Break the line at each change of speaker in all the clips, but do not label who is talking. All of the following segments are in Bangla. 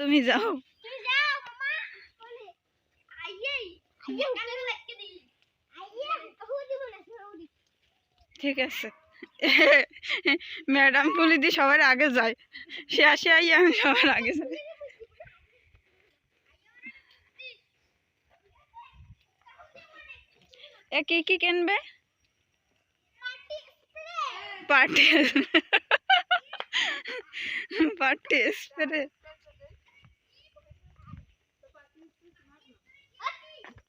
তুমি যাও। ঠিক আছে। ম্যাডাম পুলি দিয়ে সবার আগে যায়। সে আসে আই আমি সবার আগে যাই। এ কি কি কিনবে? পার্টি পার্টি স্প্রে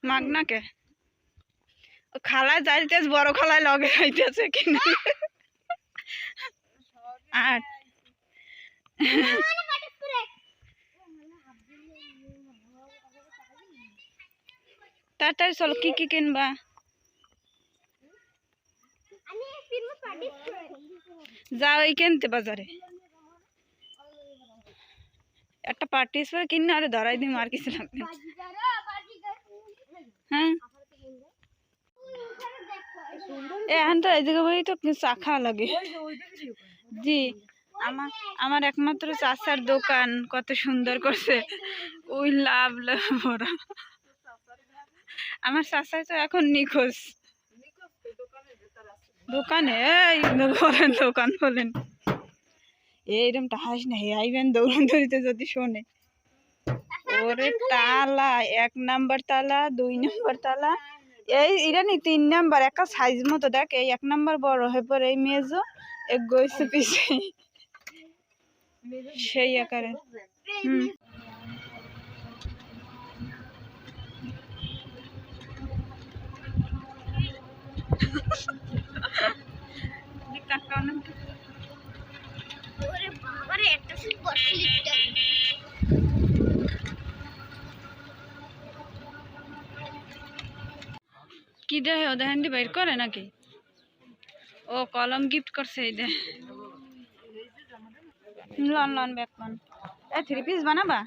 মাগনা কে? ও খালায় যাইতেছ, বড় খালায় লগে যাইতেছে কিনা আট তাড়াতাড়ি চলো, কি কি কিনবা? যাও, এই কিনতে বাজারে। একটা পার্টি স্প্রে কিনে আরে ধরাই দিম, আর কিছু লাগবে। হ্যাঁ। এ এখন তো বই তো চা লাগে। জি আমার আমার একমাত্র চাচার দোকান, কত সুন্দর করছে। ওই লাভ লাভ, ওরা। আমার চাচাই তো এখন নিখোঁজ। দোকানে দোকান বলেন। এইরকম হাস না আইবেন, দৌড়ন ধরিতে যদি শোনে। ওরে তালা এক নাম্বার তালা দুই নাম্বার তালা। এই ইরানি তিন নাম্বার একটা সাইজ মতো দেখ এই এক নাম্বার বড় হয়ে পরে এই মেজো এক গইছে পিছে। সেই আকারে। হুম। কি দেয় ওদের হ্যান্ডি বাইর করে নাকি? ও কলম গিফট করছে এই দে। Lawn lawn back lawn. এ থ্রি পিস বানাবা?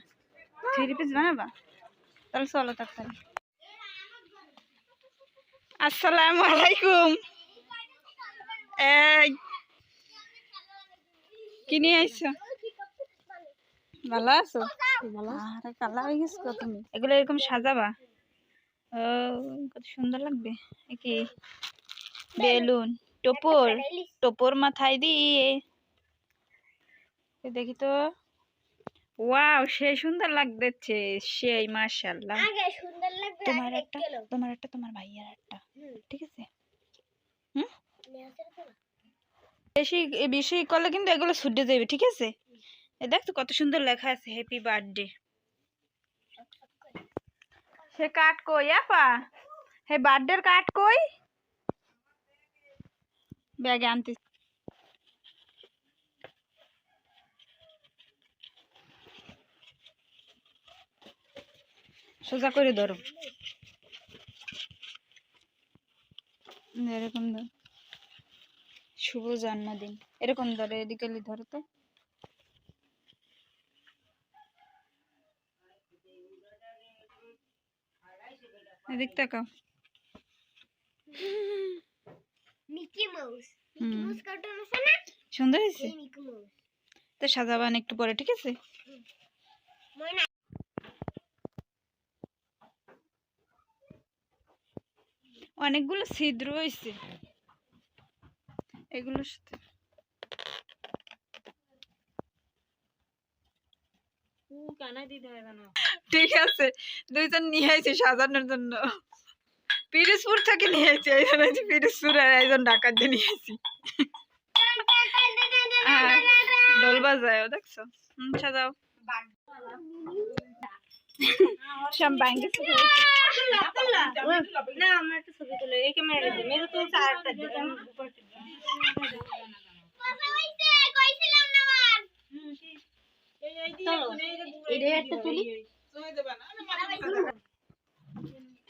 থ্রি পিস বানাবা? তাহলে চলো তাড়াতাড়ি। আসসালামু আলাইকুম। এই, কি নিয়ে আইছো? ভালো আছো? আরে হয়ে গেছো তুমি। এগুলো এরকম সাজাবা? কত সুন্দর লাগবে। কি? বেলুন টোপর টোপর মাথায় দিয়ে। এ দেখি তো। ওয়াও সে সুন্দর লাগতেছে সেই মাশাআল্লাহ। তোমার একটা তোমার একটা তোমার ভাইয়ার একটা। ঠিক আছে? হুম? বেশি বেশি করলে কিন্তু এগুলো ছুটে যাবে ঠিক আছে? দেখ তো কত সুন্দর লেখা আছে হ্যাপি বার্থডে সে কাট কই, আপা? হে বার্থডের কাট কই? ব্যাগে আনতে। সোজা করে ধরো। এরকম ধর। শুভ জন্মদিন। এরকম ধরো, এদিকে ধরো তো। এদিক তাকাও
Mickey Mouse. Mickey Mouse cartoon আছে না?
সুন্দর হয়েছে?
এই মিকি মাউস।
তো সাজাবান একটু পরে ঠিক আছে?
ময়না।
অনেকগুলো ছিদ্র হয়েছে এগুলোর সাথে। ঠিক আছে। দুইজন নিয়ে আইছি সাজানোর জন্য। পিরিজপুর থেকে নিয়ে আইছি একজন হচ্ছে পিরিজপুর আর একজন ঢাকার দিয়ে নিয়ে আইছি। হ্যাঁ ঢোল বাজায় দেখছ? হুম সাজাও। সব ব্যাংকে
না আমার একটা ছবি তুলে এই ক্যামেরা দে মেরে তো চারটা দে এটা একটা তুলি।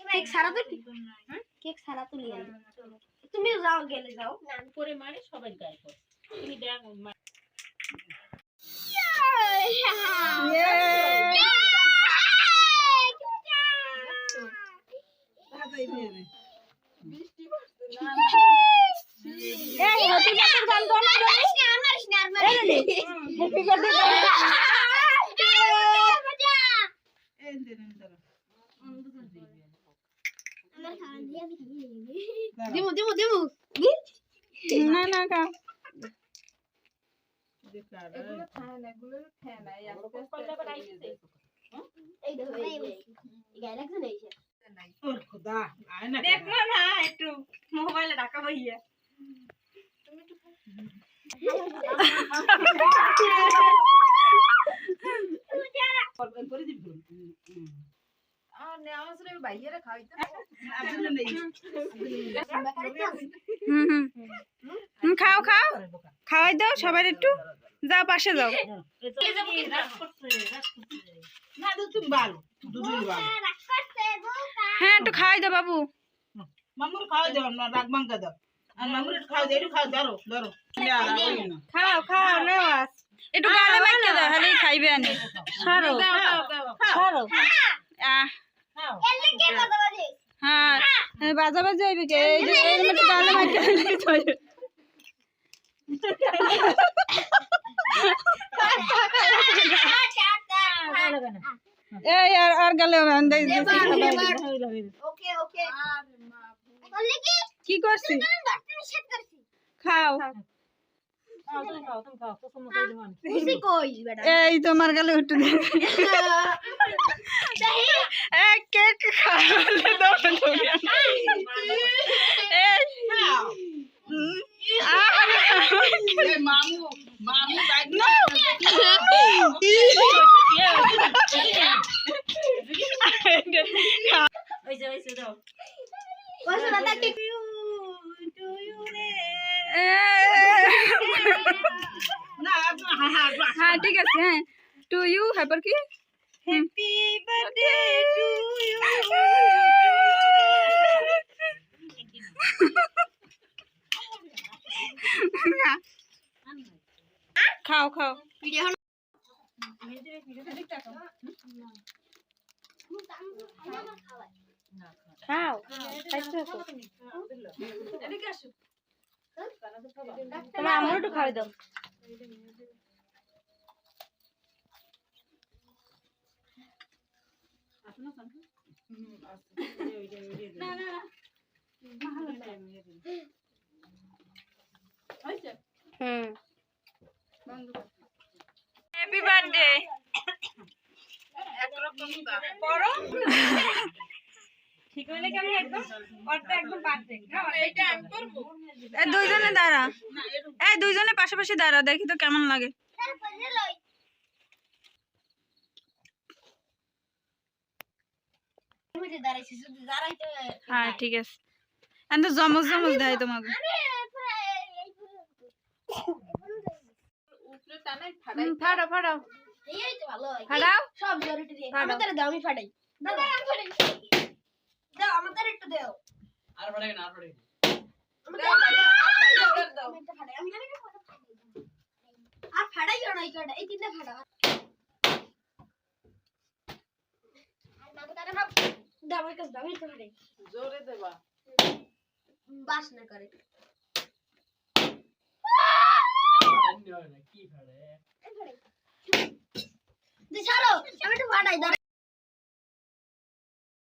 কেক সারা তো কেক সারা তুলি তুমি যাও গেলে যাও
উপরে মারে সবাই গায়ে পড়ে তুমি দেখ মা-
এই হ্যাপি বার্থডে গান গাও না এই রে হ্যাপি বার্থডে দিমু দিমু দিমু।
না না খাও
এই দেখো এই এই গায়ে লাগছে না এই যে।
দেখো না হুম হুম, খাও খাও। খাওয়াই দাও সবাই একটু। যাও পাশে যাও। হ্যাঁ একটু খাওয়াই দাও বাবু।
মামুর খাওয়া দাও না রাগ মাঙ্গা দাও। আর মামুর খাওয়া দাও একটু খাওয়া ধরো ধরো।
খাও খাও নেওয়াজ একটু গালে মাইকে দাও হলে খাইবে আনি। ছাড়ো ছাড়ো। হ্যাঁ। বাজা বাজা হইবে কে? এই যে এই মতো গালে মাইকে দিলে এই আর আর গালে
ওকে ওকে। কি
কি করছি
বাটন নিষেধ করছি।
খাও। এই তোমার গালে উঠে দে
দেহি
এই কেক খাওয়ালে দাও না তুমি। এই হুম, আহ,
মামু মামু রাগ
বসো দাদা কি
না হ্যাঁ হ্যাঁ
হ্যাঁ ঠিক আছে হ্যাঁ টু ইউ হ্যাপার কি হ্যাপি বার্থডে টু ইউ খাও খাও
ভিডিও
খাও তোমার আমার একটু খাওয়াই দাও
হুম
হ্যাপি বার্থডে পড়ো ঠিক হলে কেমন একদম ওরটা একদম পারফেক্ট এইটা আমি করব এই দুইজনে দাঁড়া। এই দুইজনে পাশাপাশি দাঁড়া দেখি তো কেমন লাগে। হ্যাঁ ঠিক আছে। তো জমজ জমজ দেয় তোমাকে। হুম, ফাড়াও ফাড়াও
এই তো ভালো।
ফাড়াও
সব জরিটি দিয়ে। আমাদের দাও আমি ফাটাই। দাও আমি ফাটাই। দাও আমাদের একটু দাও।
আর পড়ে না আর পড়ে
আমাদের একটু দাও আমি একটা ফাটাই। আমি না ফাটাই না এই কয়টা এই তিনটা ফাটাও। আর বাবু তারা দাও আমার কাছে দামি আমি একটা
জোরে দেবা।
বাস না করে
কি পড়ে
দি ছাড়ো আমি একটু ফাটাই